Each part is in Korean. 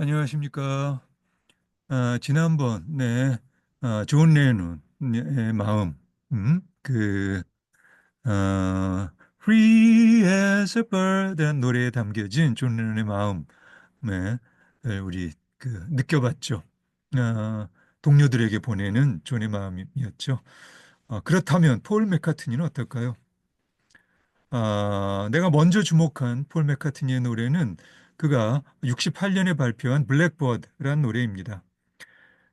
안녕하십니까. 아, 지난번, 네, 아, 존 레논의 마음, 음, 그, 아, Free as a bird란 노래에 담겨진 존 레논의 마음에 우리 그 느껴봤죠. 아, 동료들에게 보내는 존의 마음이었죠. 아, 그렇다면 폴 맥카트니는 어떨까요? 아, 내가 먼저 주목한 폴 맥카트니의 노래는 그가 68년에 발표한 블랙버드란 노래입니다.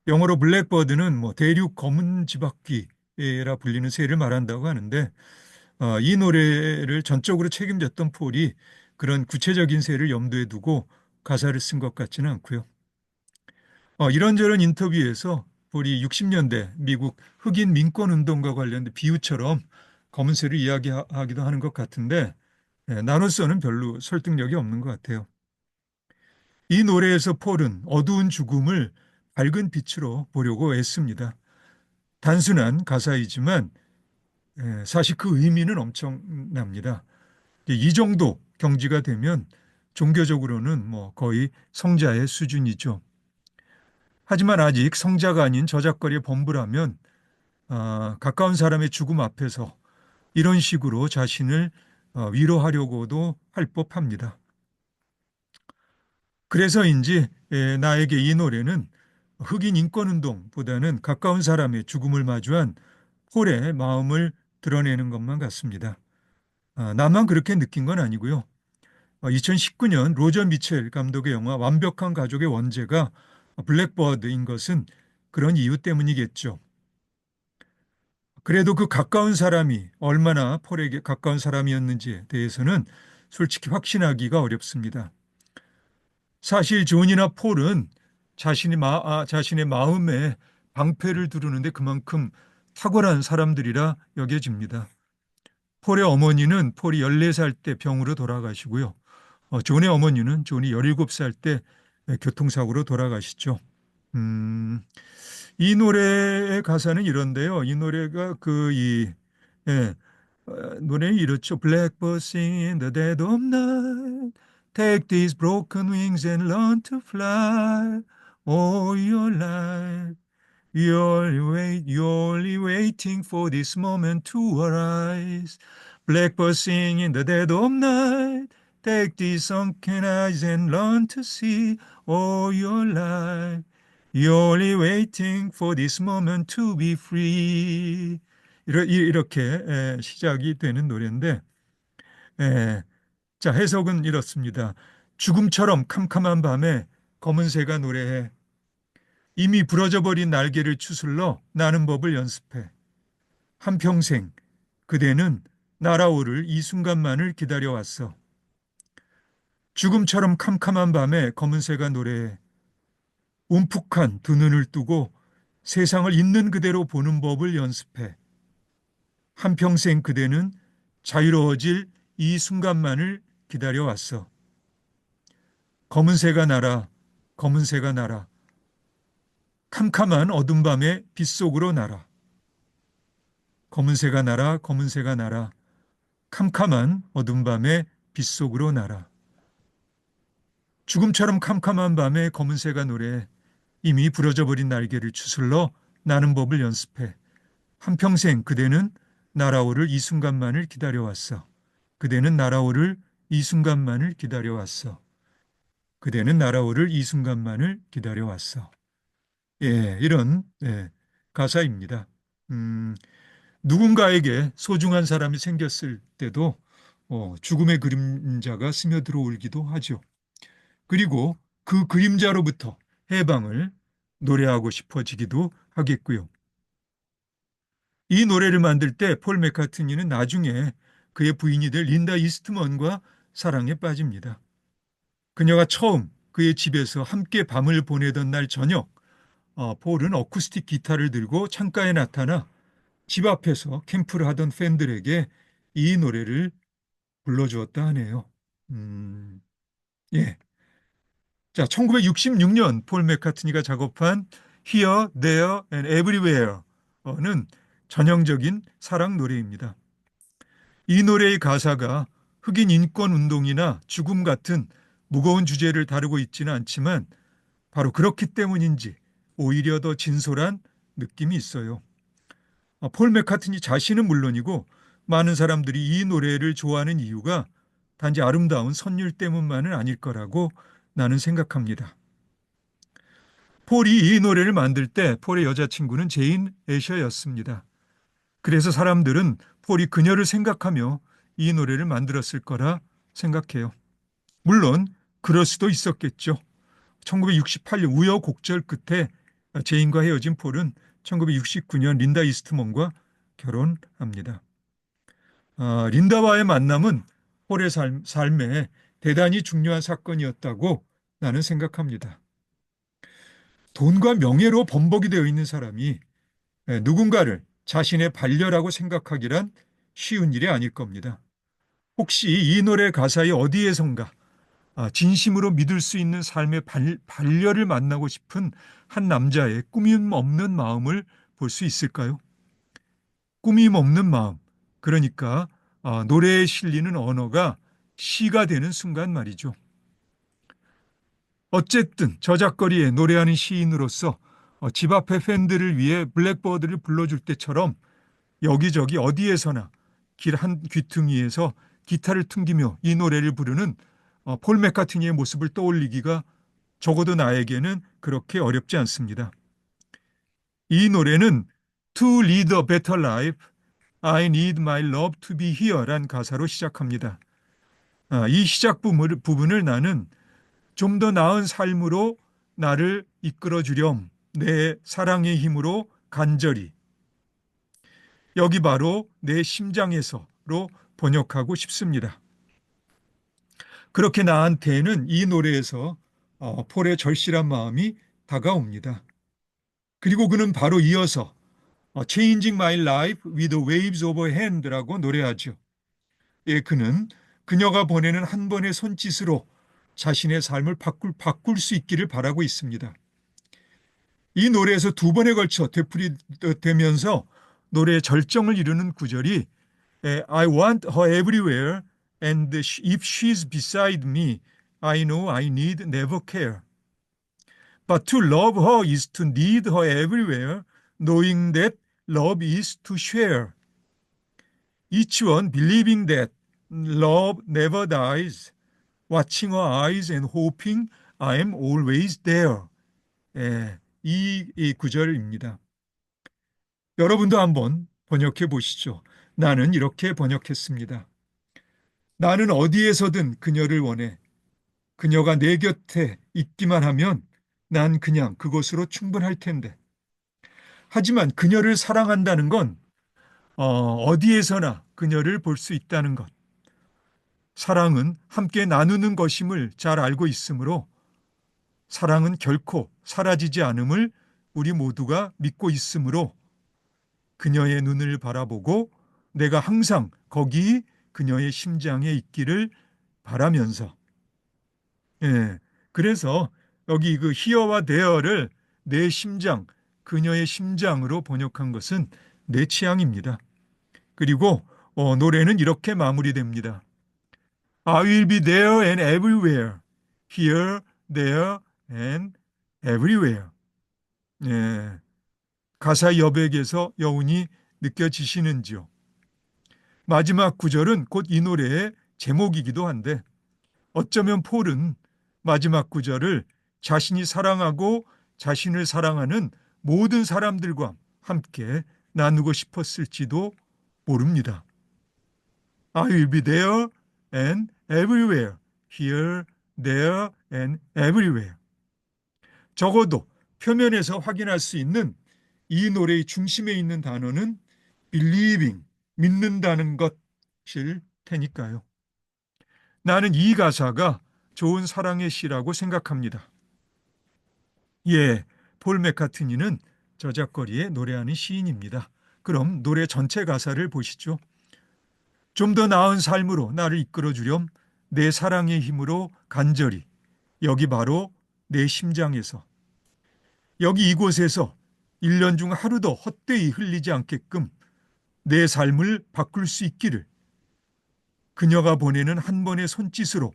영어로 블랙버드는 뭐 대륙 검은 지박귀라 불리는 새를 말한다고 하는데 어, 이 노래를 전적으로 책임졌던 폴이 그런 구체적인 새를 염두에 두고 가사를 쓴 것 같지는 않고요. 어, 이런저런 인터뷰에서 폴이 60년대 미국 흑인 민권 운동과 관련된 비유처럼 검은 새를 이야기하기도 하는 것 같은데 예, 나로서는 별로 설득력이 없는 것 같아요. 이 노래에서 폴은 어두운 죽음을 밝은 빛으로 보려고 애씁니다. 단순한 가사이지만 예, 사실 그 의미는 엄청납니다. 이 정도 경지가 되면 종교적으로는 뭐 거의 성자의 수준이죠. 하지만 아직 성자가 아닌 저작거리의 범부라면 아, 가까운 사람의 죽음 앞에서 이런 식으로 자신을 어, 위로하려고도 할 법합니다. 그래서인지 예, 나에게 이 노래는 흑인 인권운동보다는 가까운 사람의 죽음을 마주한 폴의 마음을 드러내는 것만 같습니다. 아, 나만 그렇게 느낀 건 아니고요. 2019년 어, 로저 미첼 감독의 영화 완벽한 가족의 원제가 블랙버드인 것은 그런 이유 때문이겠죠. 그래도 그 가까운 사람이 얼마나 폴에게 가까운 사람이었는지에 대해서는 솔직히 확신하기가 어렵습니다. 사실 존이나 폴은 자신이 마, 아, 자신의 마음에 방패를 두르는데 그만큼 탁월한 사람들이라 여겨집니다. 폴의 어머니는 폴이 14살 때 병으로 돌아가시고요. 어, 존의 어머니는 존이 17살 때 교통사고로 돌아가시죠. 음, 이 노래의 가사는 이런데요. 이 노래가 그 이 예, 어, 노래는 이렇죠. Blackbird sing in the dead of night. Take these broken wings and learn to fly all your life. You're, wait, you're only waiting for this moment to arise. Blackbird sing in the dead of night. Take these sunken eyes and learn to see all your life. You're only waiting for this moment to be free. 이렇게 시작이 되는 노래인데, 자, 해석은 이렇습니다. 죽음처럼 캄캄한 밤에 검은 새가 노래해. 이미 부러져 버린 날개를 추슬러 나는 법을 연습해. 한평생 그대는 날아오를 이 순간만을 기다려왔어. 죽음처럼 캄캄한 밤에 검은 새가 노래해. 움푹한 두 눈을 뜨고 세상을 있는 그대로 보는 법을 연습해. 한평생 그대는 자유로워질 이 순간만을 기다려왔어. 검은 새가 날아, 검은 새가 날아. 캄캄한 어둠 밤의 빛속으로 날아. 검은 새가 날아, 검은 새가 날아. 캄캄한 어둠 밤의 빛속으로 날아. 죽음처럼 캄캄한 밤에 검은 새가 노래 이미 부러져 버린 날개를 추슬러 나는 법을 연습해. 한평생 그대는 날아오를 이 순간만을 기다려왔어. 그대는 날아오를 이 순간만을 기다려왔어. 그대는 날아오를 이 순간만을 기다려왔어. 예, 이런 예, 가사입니다. 음, 누군가에게 소중한 사람이 생겼을 때도 어, 죽음의 그림자가 스며들어 올기도 하죠. 그리고 그 그림자로부터 해방을 노래하고 싶어지기도 하겠고요. 이 노래를 만들 때폴 맥카트니는 나중에 그의 부인이 될 린다 이스트먼과 사랑에 빠집니다. 그녀가 처음 그의 집에서 함께 밤을 보내던 날 저녁, 어, 폴은 어쿠스틱 기타를 들고 창가에 나타나 집 앞에서 캠프를 하던 팬들에게 이 노래를 불러주었다 하네요. 음, 예. 자, 1966년 폴 맥카트니가 작업한 Here, There and Everywhere는 전형적인 사랑 노래입니다. 이 노래의 가사가 흑인 인권 운동이나 죽음 같은 무거운 주제를 다루고 있지는 않지만 바로 그렇기 때문인지 오히려 더 진솔한 느낌이 있어요. 아, 폴 맥카트니 자신은 물론이고 많은 사람들이 이 노래를 좋아하는 이유가 단지 아름다운 선율 때문만은 아닐 거라고 나는 생각합니다. 폴이 이 노래를 만들 때 폴의 여자친구는 제인 애셔였습니다. 그래서 사람들은 폴이 그녀를 생각하며 이 노래를 만들었을 거라 생각해요. 물론 그럴 수도 있었겠죠. 1968년 우여곡절 끝에 제인과 헤어진 폴은 1969년 린다 이스트먼과 결혼합니다. 아, 린다와의 만남은 폴의 삶, 삶에 대단히 중요한 사건이었다고 나는 생각합니다. 돈과 명예로 범벅이 되어 있는 사람이 예, 누군가를 자신의 반려라고 생각하기란 쉬운 일이 아닐 겁니다. 혹시 이 노래 가사의 어디에선가 아, 진심으로 믿을 수 있는 삶의 반려를 만나고 싶은 한 남자의 꾸밈 없는 마음을 볼 수 있을까요? 꾸밈 없는 마음. 그러니까 아, 노래에 실리는 언어가 시가 되는 순간 말이죠. 어쨌든 저작거리에 노래하는 시인으로서 어, 집 앞에 팬들을 위해 블랙버드를 불러줄 때처럼 여기저기 어디에서나 길 한 귀퉁이에서 기타를 퉁기며 이 노래를 부르는 어, 폴 맥카트니의 모습을 떠올리기가 적어도 나에게는 그렇게 어렵지 않습니다. 이 노래는 To lead a better life, I need my love to be here란 가사로 시작합니다. 아, 이 시작 부분을 나는 좀 더 나은 삶으로 나를 이끌어 주렴. 내 사랑의 힘으로 간절히. 여기 바로 내 심장에서로 번역하고 싶습니다. 그렇게 나한테는 이 노래에서 어, 폴의 절실한 마음이 다가옵니다. 그리고 그는 바로 이어서 어, Changing My Life with Waves Overhand라고 노래하죠. 예, 그는 그녀가 보내는 한 번의 손짓으로 자신의 삶을 바꿀, 바꿀 수 있기를 바라고 있습니다. 이 노래에서 두 번에 걸쳐 되풀이되면서 노래의 절정을 이루는 구절이 I want her everywhere and if she's beside me, I know I need never care. But to love her is to need her everywhere, knowing that love is to share. Each one believing that love never dies, watching her eyes and hoping I am always there. 예, 이, 이 구절입니다. 여러분도 한번 번역해 보시죠. 나는 이렇게 번역했습니다. 나는 어디에서든 그녀를 원해. 그녀가 내 곁에 있기만 하면 난 그냥 그곳으로 충분할 텐데. 하지만 그녀를 사랑한다는 건 어, 디에서나 그녀를 볼 수 있다는 것. 사랑은 함께 나누는 것임을 잘 알고 있으므로 사랑은 결코 사라지지 않음을 우리 모두가 믿고 있으므로 그녀의 눈을 바라보고 내가 항상 거기 그녀의 심장에 있기를 바라면서 예. 그래서 여기 그 히어와 데어를 내 심장, 그녀의 심장으로 번역한 것은 내 취향입니다. 그리고 어, 노래는 이렇게 마무리됩니다. I will be there and everywhere. Here, there, and everywhere. 예. 가사 여백에서 여운이 느껴지시는지요? 마지막 구절은 곧 이 노래의 제목이기도 한데 어쩌면 폴은 마지막 구절을 자신이 사랑하고 자신을 사랑하는 모든 사람들과 함께 나누고 싶었을지도 모릅니다. I will be there and everywhere, here, there and everywhere. 적어도 표면에서 확인할 수 있는 이 노래의 중심에 있는 단어는 believing, 믿는다는 것일 테니까요. 나는 이 가사가 좋은 사랑의 시라고 생각합니다. 예, 폴 맥카트니는 저작거리에 노래하는 시인입니다. 그럼 노래 전체 가사를 보시죠. 좀 더 나은 삶으로 나를 이끌어 주렴 내 사랑의 힘으로 간절히 여기 바로 내 심장에서 여기 이곳에서 1년 중 하루도 헛되이 흘리지 않게끔 내 삶을 바꿀 수 있기를 그녀가 보내는 한 번의 손짓으로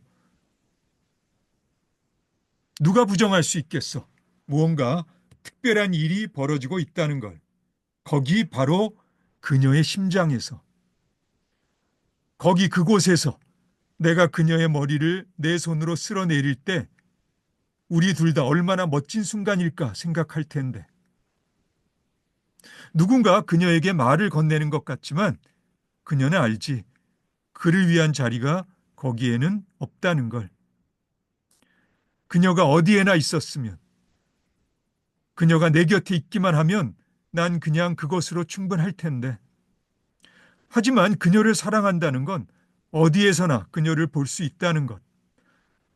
누가 부정할 수 있겠어? 무언가 특별한 일이 벌어지고 있다는 걸. 거기 바로 그녀의 심장에서, 거기 그곳에서 내가 그녀의 머리를 내 손으로 쓸어내릴 때 우리 둘 다 얼마나 멋진 순간일까 생각할 텐데. 누군가 그녀에게 말을 건네는 것 같지만 그녀는 알지. 그를 위한 자리가 거기에는 없다는 걸. 그녀가 어디에나 있었으면, 그녀가 내 곁에 있기만 하면 난 그냥 그것으로 충분할 텐데. 하지만 그녀를 사랑한다는 건 어디에서나 그녀를 볼 수 있다는 것.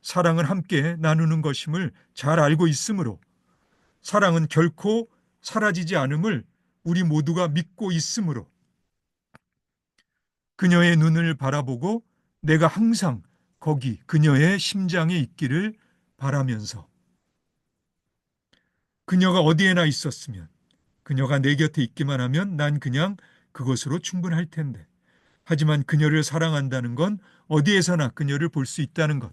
사랑은 함께 나누는 것임을 잘 알고 있으므로 사랑은 결코 사라지지 않음을 우리 모두가 믿고 있으므로 그녀의 눈을 바라보고 내가 항상 거기 그녀의 심장에 있기를 바라면서 그녀가 어디에나 있었으면 그녀가 내 곁에 있기만 하면 난 그냥 그것으로 충분할 텐데. 하지만 그녀를 사랑한다는 건 어디에서나 그녀를 볼 수 있다는 것.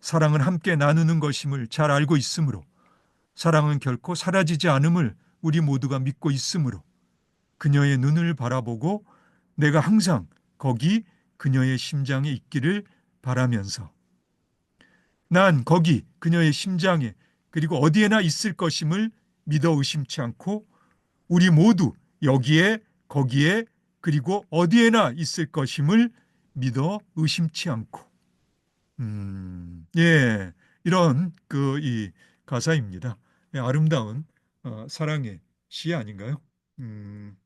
사랑은 함께 나누는 것임을 잘 알고 있으므로 사랑은 결코 사라지지 않음을 우리 모두가 믿고 있으므로 그녀의 눈을 바라보고 내가 항상 거기 그녀의 심장에 있기를 바라면서 난 거기 그녀의 심장에 그리고 어디에나 있을 것임을 믿어 의심치 않고 우리 모두 여기에 거기에 그리고 어디에나 있을 것임을 믿어 의심치 않고 음, 예, 이런 그 이 가사입니다. 예, 아름다운 어, 사랑의 시 아닌가요? 음,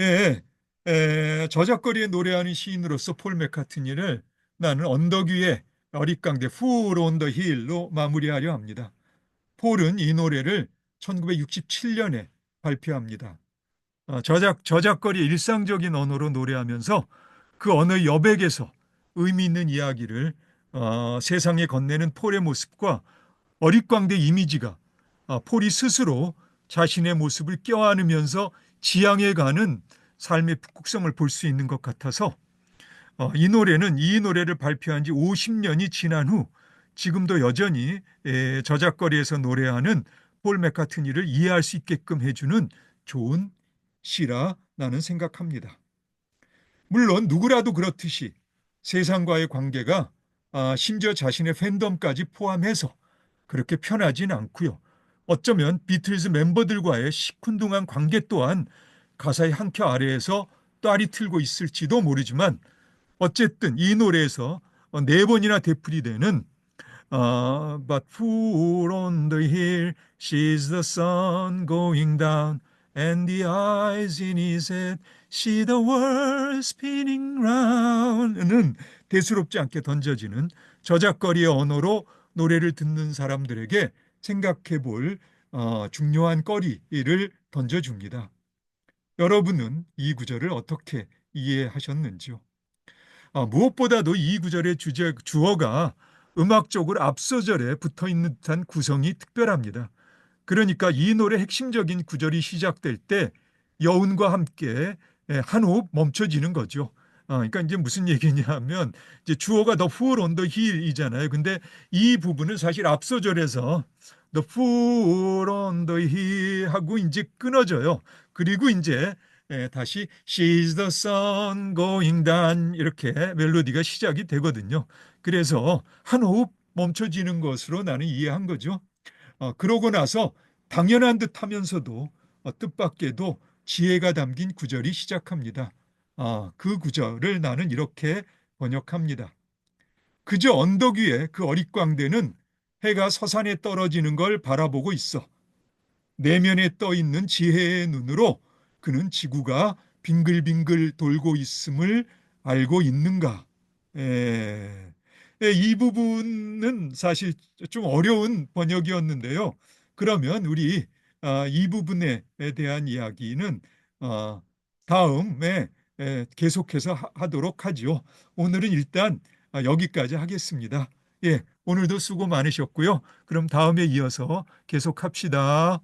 예, 예, 저작거리에 노래하는 시인으로서 폴 맥카트니를 나는 언덕 위에 어릿강대 Fool on the Hill로 마무리하려 합니다. 폴은 이 노래를 1967년에 발표합니다. 어, 저작, 저작거리 일상적인 언어로 노래하면서 그 언어 여백에서 의미 있는 이야기를 어, 세상에 건네는 폴의 모습과 어릿광대 이미지가 어, 폴이 스스로 자신의 모습을 껴안으면서 지향해 가는 삶의 북극성을 볼 수 있는 것 같아서 어, 이 노래는 이 노래를 발표한 지 50년이 지난 후 지금도 여전히 에, 저작거리에서 노래하는 폴 맥카트니를 이해할 수 있게끔 해주는 좋은 시라 나는 생각합니다. 물론 누구라도 그렇듯이 세상과의 관계가 아, 심지어 자신의 팬덤까지 포함해서 그렇게 편하진 않고요. 어쩌면 비틀즈 멤버들과의 시큰둥한 관계 또한 가사의 한 켜 아래에서 딸이 틀고 있을지도 모르지만 어쨌든 이 노래에서 네 번이나 되풀이 되는 uh, But full on the hill she's the sun going down and the eyes in his head see the world spinning round는 대수롭지 않게 던져지는 저작거리의 언어로 노래를 듣는 사람들에게 생각해 볼 어, 중요한 거리를 던져줍니다. 여러분은 이 구절을 어떻게 이해하셨는지요? 아, 무엇보다도 이 구절의 주제, 주어가 음악적으로 앞서절에 붙어 있는 듯한 구성이 특별합니다. 그러니까 이 노래 핵심적인 구절이 시작될 때 여운과 함께 예, 한 호흡 멈춰지는 거죠. 어, 그러니까 이제 무슨 얘기냐면 이제 주어가 the fool on the hill이잖아요. 근데 이 부분은 사실 앞서 절에서 the fool on the hill 하고 이제 끊어져요. 그리고 이제 예, 다시 she's the sun going down 이렇게 멜로디가 시작이 되거든요. 그래서 한 호흡 멈춰지는 것으로 나는 이해한 거죠. 어, 그러고 나서 당연한 듯 하면서도 어, 뜻밖에도 지혜가 담긴 구절이 시작합니다. 아, 그 구절을 나는 이렇게 번역합니다. 그저 언덕 위에 그 어릿광대는 해가 서산에 떨어지는 걸 바라보고 있어. 내면에 떠 있는 지혜의 눈으로 그는 지구가 빙글빙글 돌고 있음을 알고 있는가? 에, 에, 이 부분은 사실 좀 어려운 번역이었는데요. 그러면 우리 아, 이 부분에 대한 이야기는 어, 다음에 계속해서 하 도록 하지요. 오늘은 일단 아, 여기까지 하겠습니다. 예, 오늘도 수고 많으셨고요. 그럼 다음에 이어서 계속합시다.